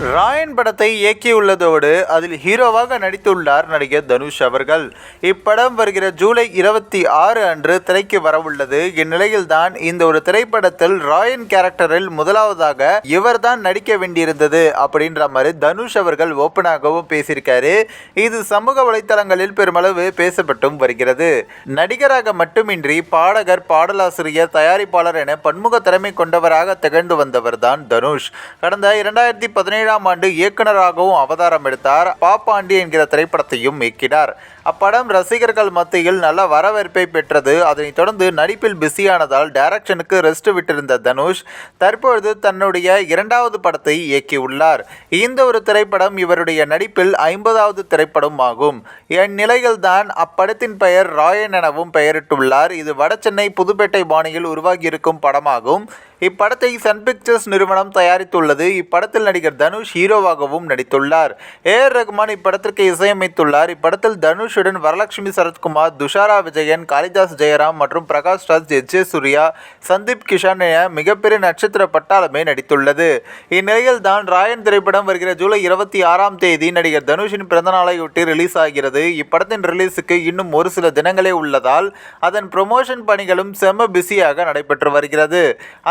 ராயன் படத்தை இயக்கியுள்ளதோடு அதில் ஹீரோவாக நடித்துள்ளார் நடிகர் தனுஷ் அவர்கள். இப்படம் வருகிற ஜூலை இருபத்தி ஆறு அன்று திரைக்கு வரவுள்ளது. இந்நிலையில்தான் இந்த ஒரு திரைப்படத்தில் ராயன் கேரக்டரில் முதலாவதாக இவர்தான் நடிக்க வேண்டியிருந்தது அப்படின்ற மாதிரி தனுஷ் அவர்கள் ஓப்பனாகவும் பேசியிருக்காரு. இது சமூக வலைத்தளங்களில் பெருமளவு பேசப்பட்டும் வருகிறது. நடிகராக மட்டுமின்றி பாடகர் பாடலாசிரியர் தயாரிப்பாளர் என பன்முக திறமை கொண்டவராக திகழ்ந்து வந்தவர்தான் தனுஷ். கடந்த இரண்டாயிரத்தி பதினேழு ஏழாம் ஆண்டு இயக்குனராகவும் அவதாரம் எடுத்தார். பாப்பாண்டி என்கிற திரைப்படத்தையும் இயக்கினார். அப்படம் ரசிகர்கள் மத்தியில் நல்ல வரவேற்பை பெற்றது. அதனைத் தொடர்ந்து நடிப்பில் பிஸியானதால் டைரக்ஷனுக்கு ரெஸ்ட் விட்டிருந்த தனுஷ் தற்பொழுது தன்னுடைய இரண்டாவது படத்தை இயக்கியுள்ளார். இந்த ஒரு திரைப்படம் இவருடைய நடிப்பில் ஐம்பதாவது திரைப்படம் ஆகும். இந்நிலையில்தான் அப்படத்தின் பெயர் ராயன் எனவும் பெயரிட்டுள்ளார். இது வடசென்னை புதுப்பேட்டை பாணியில் உருவாகியிருக்கும் படமாகும். இப்படத்தை சன் பிக்சர்ஸ் நிறுவனம் தயாரித்துள்ளது. இப்படத்தில் நடிகர் தனுஷ் ஹீரோவாகவும் நடித்துள்ளார். ஏ ஆர் ரகுமான் இப்படத்திற்கு இசையமைத்துள்ளார். இப்படத்தில் தனுஷ் தனுஷுடன் வரலட்சுமி சரத்குமார் துஷாரா விஜயன் காளிதாஸ் ஜெயராம் மற்றும் பிரகாஷ் ராஜ் எச் ஜே சூர்யா சந்தீப் கிஷான் என மிகப்பெரிய நட்சத்திர பட்டாளமே நடித்துள்ளது. இந்நிலையில் தான் ராயன் திரைப்படம் வருகிற ஜூலை இருபத்தி ஆறாம் தேதி நடிகர் தனுஷின் பிறந்தநாளையொட்டி ரிலீஸ் ஆகிறது. இப்படத்தின் ரிலீஸுக்கு இன்னும் ஒரு சில தினங்களே உள்ளதால் அதன் ப்ரொமோஷன் பணிகளும் செம பிஸியாக நடைபெற்று வருகிறது.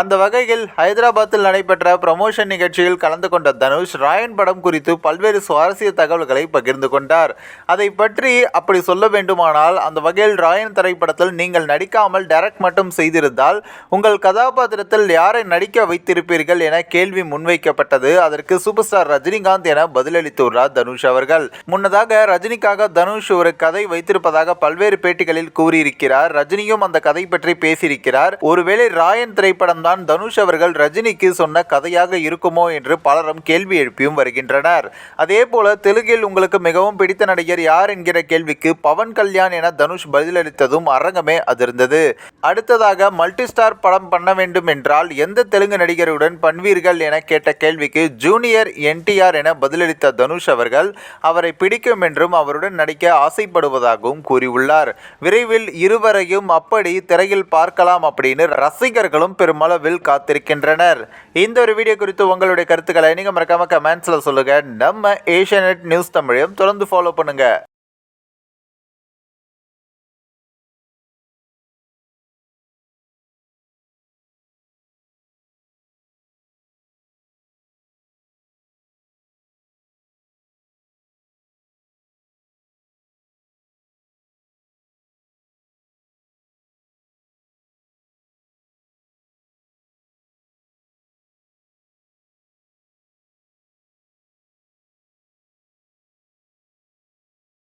அந்த வகையில் ஹைதராபாத்தில் நடைபெற்ற ப்ரமோஷன் நிகழ்ச்சியில் கலந்து கொண்ட தனுஷ் ராயன் படம் குறித்து பல்வேறு சுவாரஸ்ய தகவல்களை பகிர்ந்து கொண்டார். அதை பற்றி அப்படி சொல்ல வேண்டுமானால் அந்த வகையில் ராயன் திரைப்படத்தில் நீங்கள் நடிக்காமல் டைரக்ட் மட்டும் செய்திருந்தால் உங்கள் கதாபாத்திரத்தில் யாரை நடிக்க வைத்திருப்பீர்கள் என கேள்வி முன்வைக்கப்பட்டது. அதற்கு சூப்பர் ஸ்டார் ரஜினிகாந்த் என பதிலளித்துள்ளார் தனுஷ் அவர்கள். முன்னதாக ரஜினிக்காக தனுஷ் ஒரு கதை வைத்திருப்பதாக பல்வேறு பேட்டிகளில் கூறியிருக்கிறார். ரஜினியும் அந்த கதை பற்றி பேசியிருக்கிறார். ஒருவேளை ராயன் திரைப்படம் தான் தனுஷ் அவர்கள் ரஜினிக்கு சொன்ன கதையாக இருக்குமோ என்று பலரும் கேள்வி எழுப்பியும் வருகின்றனர். அதே போல தெலுங்கில் உங்களுக்கு மிகவும் பிடித்த நடிகர் யார் என்கிற கேள்வி கேள்விக்கு பவன் கல்யாண் என தனுஷ் பதிலளித்ததும் அரங்கமே அதிர்ந்தது. அடுத்ததாக மல்டி ஸ்டார் படம் பண்ண வேண்டும் என்றால் எந்த தெலுங்கு நடிகருடன் பண்வீர்கள் என கேட்ட கேள்விக்கு ஜூனியர் என்டிஆர் என பதிலளித்த தனுஷ் அவர்கள் அவரை பிடிக்கும் என்றும் அவருடன் நடிக்க ஆசைப்படுவதாகவும் கூறியுள்ளார். விரைவில் இருவரையும் அப்படி திரையில் பார்க்கலாம் அப்படின்னு ரசிகர்களும் பெருமளவில் காத்திருக்கின்றனர். இந்த ஒரு வீடியோ குறித்து உங்களுடைய கருத்துக்களை நீங்கள் மறக்காம கமெண்ட்ஸில் சொல்லுங்கள் நம்ம ஏஷியநெட் நியூஸ் தமிழையும் தொடர்ந்து ஃபாலோ பண்ணுங்கள்